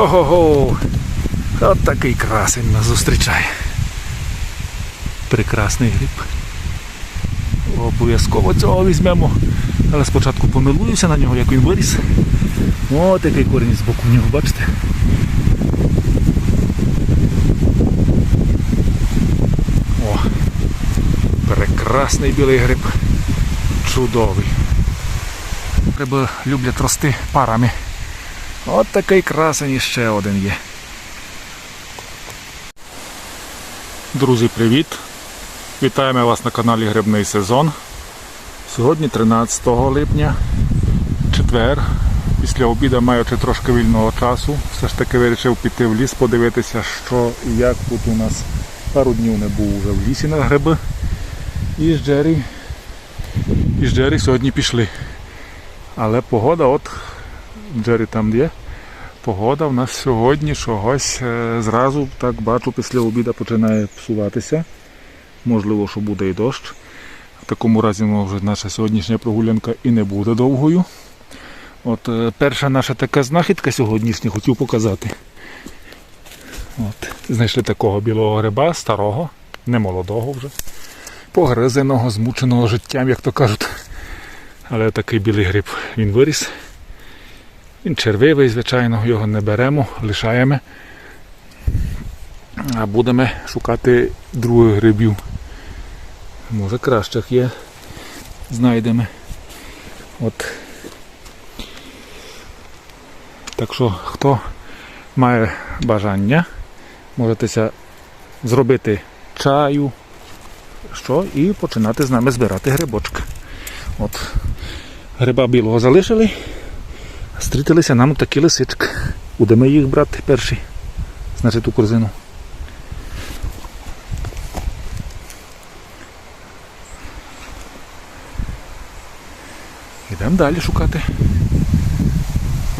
Хо-хо-хо! От такий красень нас зустрічає. Прекрасний гриб. Обов'язково цього візьмемо. Але спочатку помилуюся на нього, як він виріс. О, такий корінь з боку в нього, бачите? О, прекрасний білий гриб. Чудовий. Гриби люблять рости парами. От такий красень і ще один є. Друзі, привіт! Вітаємо вас на каналі Грибний сезон. Сьогодні 13 липня, четвер. Після обіду маючи трошки вільного часу, все ж таки вирішив піти в ліс, подивитися, що і як тут у нас пару днів не був вже в лісі на гриби. І з Джері, і з Джері сьогодні пішли. Але погода, от Джері там є. Погода в нас сьогодні чогось е, зразу, так бачу, після обіду починає псуватися. Можливо, що буде і дощ. В такому разі може, наша сьогоднішня прогулянка і не буде довгою. От е, перша наша така знахідка сьогоднішня хотів показати. От, знайшли такого білого гриба, старого, не молодого вже, погризеного, змученого життям, як то кажуть. Але такий білий гриб він виріс. Він червивий, звичайно, його не беремо, лишаємо. А будемо шукати других грибів. Може кращих є. Знайдемо. От. Так що, хто має бажання, можете зробити чаю, що, і починати з нами збирати грибочки. От. Гриба білого залишили. Стрітилися нам такі лисички. Будемо їх брати перші. Значить у корзину. Йдемо далі шукати.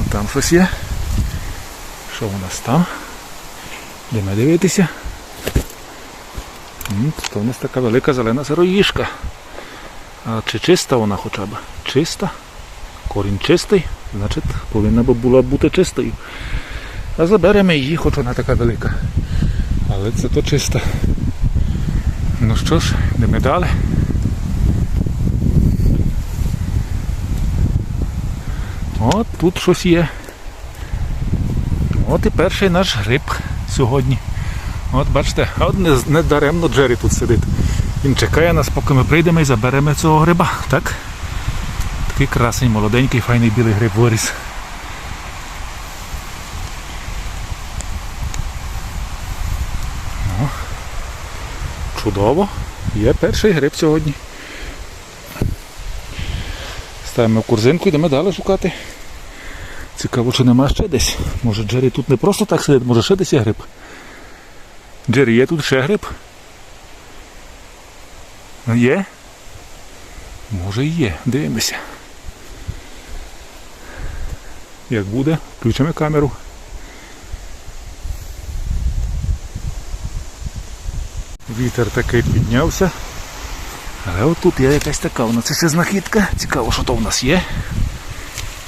От там щось є. Що у нас там? Йдемо дивитися. То у нас така велика зелена сироїшка. А чи чиста вона хоча б? Чиста? Корінь чистий, значить повинна була бути чистою. А заберемо її, хоч вона така велика. Але це то чиста. Ну що ж, йдемо далі. От тут щось є. От і перший наш гриб сьогодні. От бачите, а от не, не даремно Джері тут сидить. Він чекає нас, поки ми прийдемо і заберемо цього гриба. Так? Такий красень, молоденький, файний білий гриб виріс. О, чудово. Є перший гриб сьогодні. Ставимо в корзинку, йдемо далі шукати. Цікаво, чи нема ще десь. Може Джері тут не просто так сидить, може ще десь є гриб. Джері, є тут ще гриб? Є? Може і є. Дивимося. Як буде, включимо камеру. Вітер такий піднявся. Але отут є якась така, у нас ще знахідка. Цікаво, що то в нас є.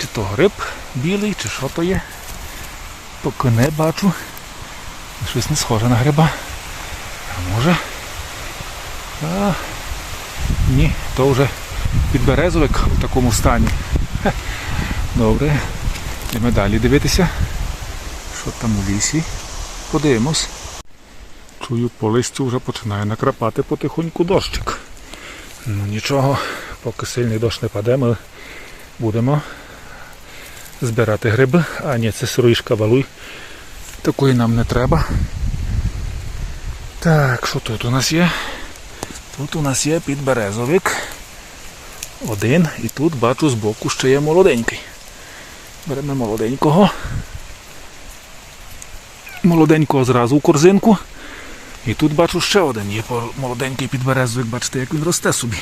Чи то гриб білий, чи що то є. Поки не бачу. Щось не схоже на гриба. А може. А, ні, то вже підберезовик в такому стані. Добре. Йдемо далі дивитися. Що там у лісі. Подивимось. Чую, по листю вже починає накрапати потихоньку дощик. Ну нічого, поки сильний дощ не паде, ми будемо збирати гриби. А ні, це сироїшка валуй. Такої нам не треба. Так, що тут у нас є? Тут у нас є підберезовик. Один. І тут бачу збоку ще є молоденький. Беремо молоденького. Молоденького зразу в корзинку. І тут бачу ще один є молоденький підберезовик, бачите, як він росте собі.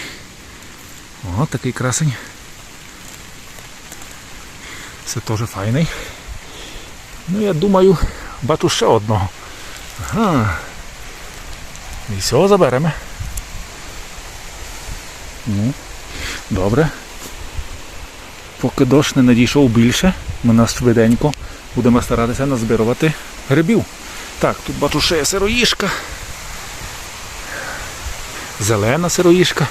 О, такий красень. Це теж файний. Ну, я думаю, бачу ще одного. Ага. І всього заберемо. Ну, добре. Поки дощ не надійшов більше, Ми нас швиденько будемо старатися назбирувати грибів. Так, тут бачу ще є сироїшка. Зелена сироїшка.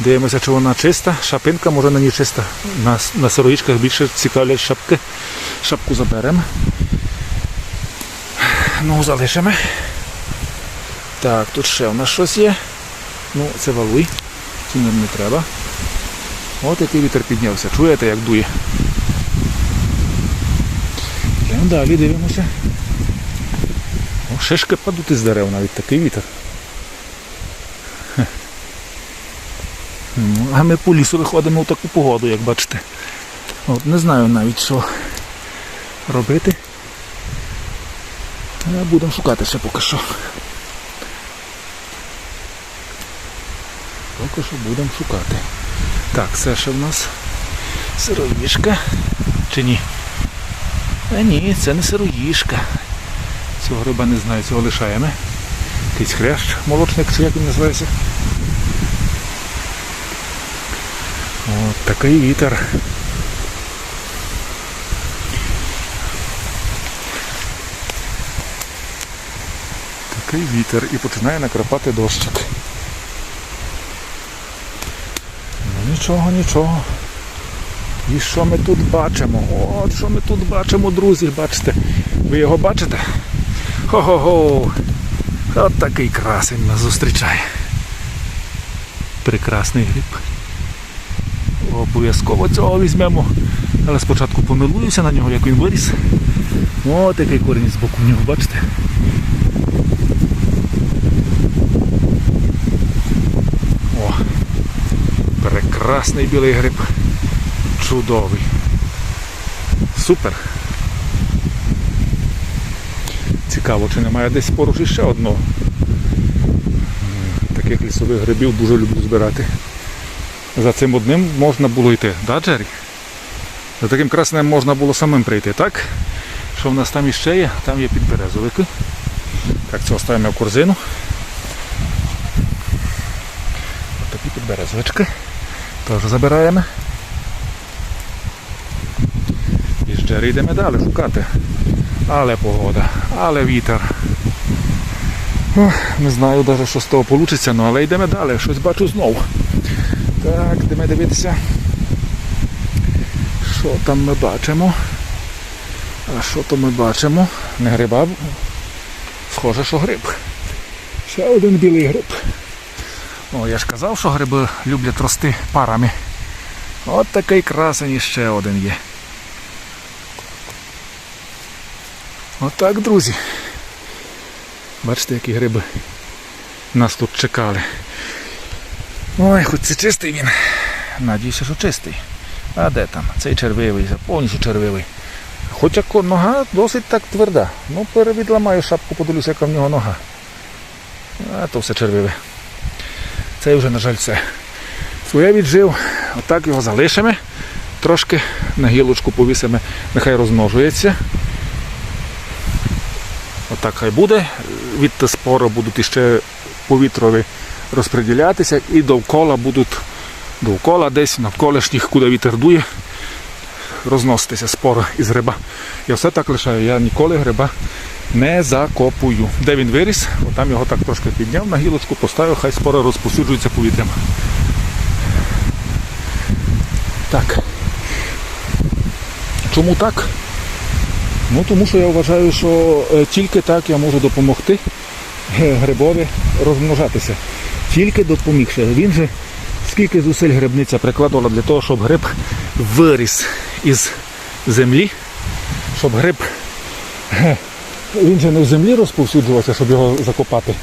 Дивимося, чи вона чиста. Шапинка може на ній чиста. На, на сироїшках більше цікавлять шапки. Шапку заберемо. Ну, залишимо. Так, тут ще у нас щось є. Ну, це валуй. Нам не треба. От який вітер піднявся. Чуєте, як дує? Йдемо далі, дивимося. О, шишки падуть із дерев, навіть такий вітер. А ми по лісу виходимо в таку погоду, як бачите. От не знаю навіть що робити. Будемо шукати ще поки що. Поки що будемо шукати. Так, це ще в нас сироїшка. Чи ні? А ні, це не сироїшка. Цього гриба не знаю, цього лишаємо. Якийсь хрящ, молочник, чи як він називається. От такий вітер. Такий вітер і починає накрапати дощик. Ну нічого, нічого. І що ми тут бачимо? От що ми тут бачимо, друзі, бачите? Ви його бачите? Хо-хо-хо! От такий красень нас зустрічає. Прекрасний гриб. Обов'язково цього візьмемо. Але спочатку помилуюся на нього, як він виріс. О, такий корінь з боку в нього, бачите? О, прекрасний білий гриб. Чудовий. Супер. Цікаво, чи немає десь поруч іще одного. Таких лісових грибів дуже люблю збирати. За цим одним можна було йти, да, Джері? За таким красним можна було самим прийти, так? Що в нас там іще є? Там є підберезовики. Так, цього ставимо в корзину. Ось такі підберезовички. Теж забираємо. І Джері йдемо далі шукати. Але погода, але вітер. Не знаю навіть, що з того вийде, ну, але йдемо далі, щось бачу знову. Так, йдемо дивитися. Що там ми бачимо? А що то ми бачимо? Не гриба. Схоже, що гриб. Ще один білий гриб. О, я ж казав, що гриби люблять рости парами. От такий красень іще один є. Отак, друзі. Бачите, які гриби нас тут чекали. Ой, хоч це чистий він. Надіюся, що чистий. А де там? Цей червивий, повністю червивий. Хоча нога досить так тверда. Ну, перевідламаю шапку, подивлюся, яка в нього нога. А то все червиве. Цей вже, на жаль, все. Своє віджив. Отак його залишимо. Трошки на гілочку повісимо, нехай розмножується. Отак хай буде. Від спору будуть іще повітрові розподілятися і довкола будуть довкола десь навколишніх, куди вітер дує, розноситися спори із гриба. Я все так лишаю, я ніколи гриба не закопую. Де він виріс, отам його так трошки підняв на гілочку, поставив, хай спори розповсюджуються повітрям. Так. Чому так? Ну тому що я вважаю, що е, тільки так я можу допомогти е, грибові розмножатися. Тільки допомігши. Він же скільки зусиль грибниця прикладала для того, щоб гриб виріс із землі, щоб гриб е, він же не в землі розповсюджувався, щоб його закопати.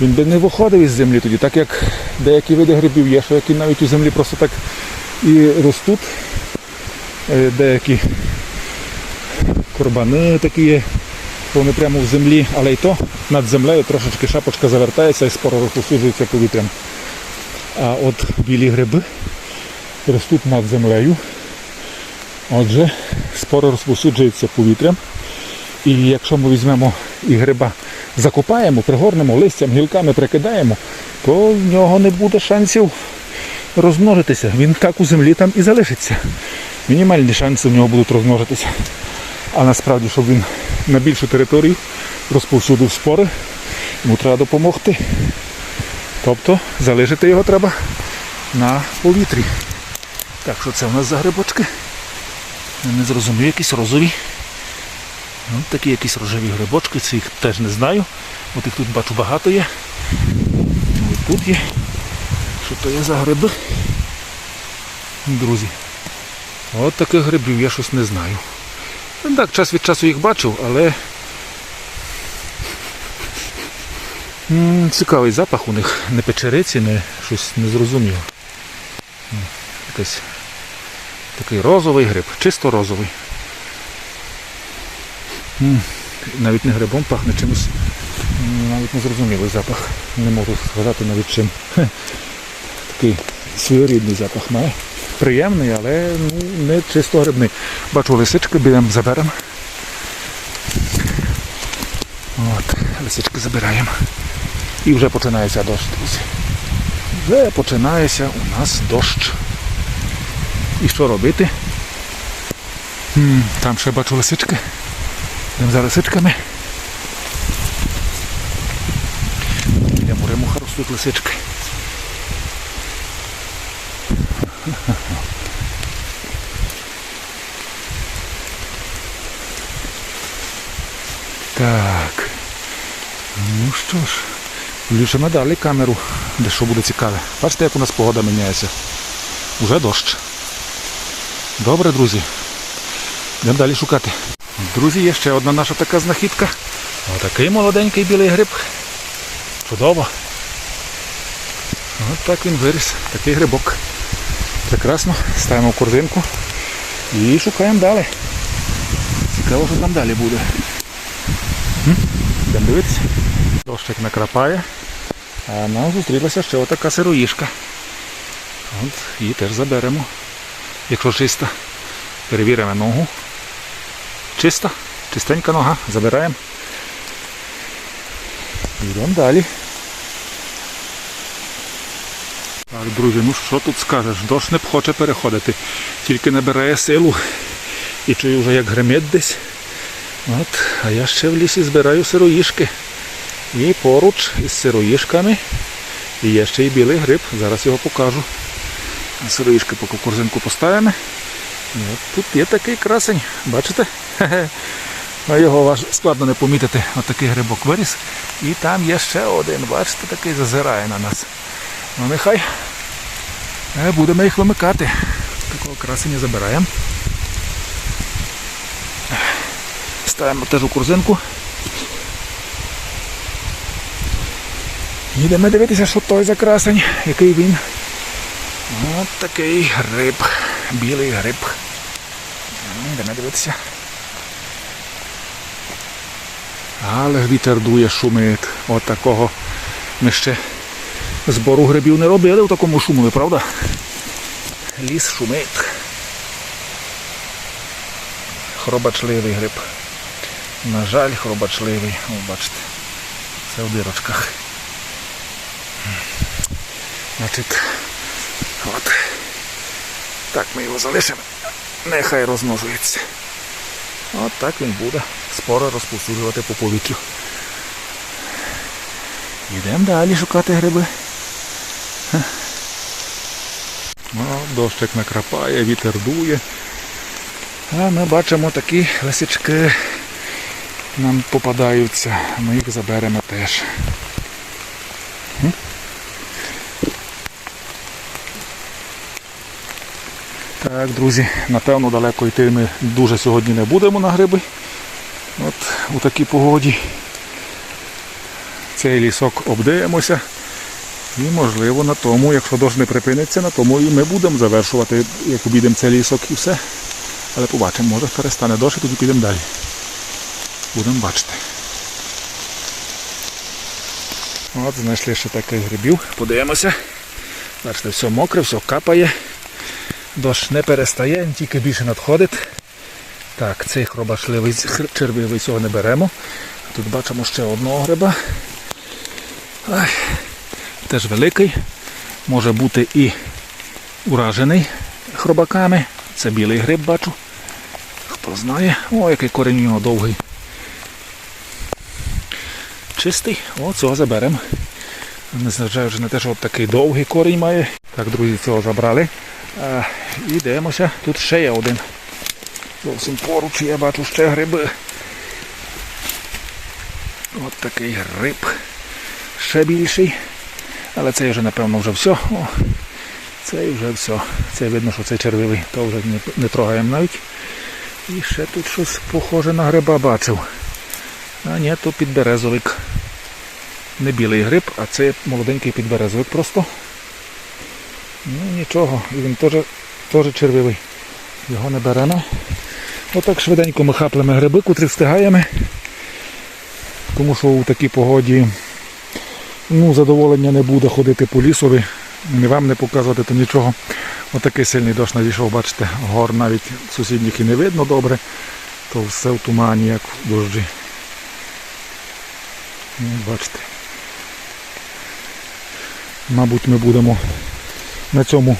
Він би не виходив із землі тоді, так як деякі види грибів є, що які навіть у землі просто так і ростуть. Е, Деякі Курбани такі є, вони прямо в землі, але й то над землею трошечки шапочка завертається і споро розпосуджується повітрям. А от білі гриби ростуть над землею. Отже, споро розпосуджується повітрям. І якщо ми візьмемо і гриба закопаємо, пригорнемо листям, гілками прикидаємо, то в нього не буде шансів розмножитися. Він так у землі там і залишиться. мінімальні шанси в нього будуть розмножитися. А насправді, щоб він на більшу територію розповсюдив спори, йому треба допомогти. Тобто залишити його треба на повітрі. Так, що це у нас за грибочки? Не зрозумів, якісь розові. Ну, такі якісь рожеві грибочки, цих теж не знаю. От їх тут бачу багато є. І тут є. Що то є за гриби? Друзі. От таких грибів я щось не знаю. Так, час від часу їх бачив, але цікавий запах у них. Не печериці, не щось не зрозуміло. Якийсь такий розовий гриб, чисто розовий. Навіть не грибом пахне чимось. Навіть не зрозумілий запах. Не можу сказати навіть чим. Такий своєрідний запах має. Приємний, але ну, не чисто грибний. Бачу лисички, підемо заберемо. От, лисички забираємо. І вже починається дощ. Вже починається у нас дощ. І що робити? Там ще бачу лисички. Йдемо за лисичками. Йдемо у римуха ростуть лисички. Так. Ну що ж, включимо далі камеру, де що буде цікаве. Бачите, як у нас погода міняється. Уже дощ. Добре, друзі. Йдемо далі шукати. Друзі, є ще одна наша така знахідка. Отакий молоденький білий гриб. Чудово. От так він виріс. Такий грибок. Прекрасно. Ставимо в корзинку і шукаємо далі. Цікаво, що там далі буде. Йдемо дивитися. Дощик накрапає. А нам зустрілася ще отака сироїшка. От, її теж заберемо. Якщо чиста. Перевіримо ногу. Чиста, чистенька нога, забираємо. Йдемо далі. Так, друзі, ну що тут скажеш? Дощ не хоче переходити, тільки набирає силу. І чую вже як гремить десь. От, а я ще в лісі збираю сироїшки. І поруч із сироїшками є ще й білий гриб. Зараз його покажу. Сироїшки поки в корзинку поставимо. І от тут є такий красень, бачите? А його складно не помітити. Отакий грибок виріс. І там є ще один, бачите, такий зазирає на нас. Ну нехай будемо їх вимикати. Такого красення забираємо. Ставимо теж у корзинку. Їдемо дивитися, що той за красень, який він. От такий гриб, білий гриб. Йдемо дивитися. Але вітер дує, шумить. От такого ми ще збору грибів не робили в такому шумові, правда? Ліс шумить. Хробачливий гриб. На жаль, хробачливий. О, бачите. Це в дирочках. Значить, от. Так ми його залишимо. Нехай розмножується. От так він буде споро розповсюджувати по повітрю. Йдемо далі шукати гриби. Ха. О, дощик накрапає, вітер дує. А ми бачимо такі лисички нам попадаються. Ми їх заберемо теж. Так, друзі, напевно далеко йти ми дуже сьогодні не будемо на гриби. От у такій погоді цей лісок обдивимося. І можливо на тому, якщо дощ не припиниться, на тому і ми будемо завершувати, як обійдемо цей лісок і все. Але побачимо, може перестане дощ і тоді підемо далі. Будемо бачити. От, знайшли ще таких грибів. Подивимося. Бачите, все мокре, все капає. Дощ не перестає, тільки більше надходить. Так, цей хробашливий червивий цього не беремо. Тут бачимо ще одного гриба. Ай, теж великий. Може бути і уражений хробаками. Це білий гриб бачу. Хто знає. О, який корінь у нього довгий. Чистий. О, цього заберемо. Незважаючи на те, що от такий довгий корінь має. Так, друзі, цього забрали. А, і дивимося. Тут ще є один. Зовсім поруч я бачу ще гриби. От такий гриб. Ще більший. Але цей вже, напевно, вже все. О, цей вже все. Це видно, що це червивий, то вже не, не трогаємо навіть. І ще тут щось похоже на гриба бачив. А ні, то підберезовик. Не білий гриб, а це молоденький підберезовик просто. Ну нічого, він теж червивий. Його не беремо. Отак швиденько ми хаплемо гриби, котрі встигаємо. Тому що у такій погоді ну, задоволення не буде ходити по лісові. Ні вам не показувати то нічого. Отакий сильний дощ надійшов, бачите, гор навіть сусідніх і не видно добре, то все в тумані, як в дощі. Ну, бачите. Мабуть, ми будемо на цьому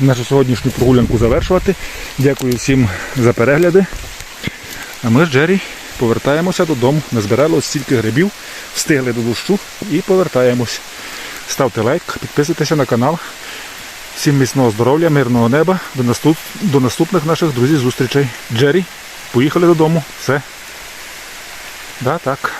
нашу сьогоднішню прогулянку завершувати. Дякую всім за перегляди. А ми з Джері повертаємося додому. Назбирали ось стільки грибів, встигли до дощу і повертаємось. Ставте лайк, підписуйтеся на канал. Всім міцного здоров'я, мирного неба. До, наступ... до наступних наших друзів зустрічей. Джері, поїхали додому. Все. Да, так.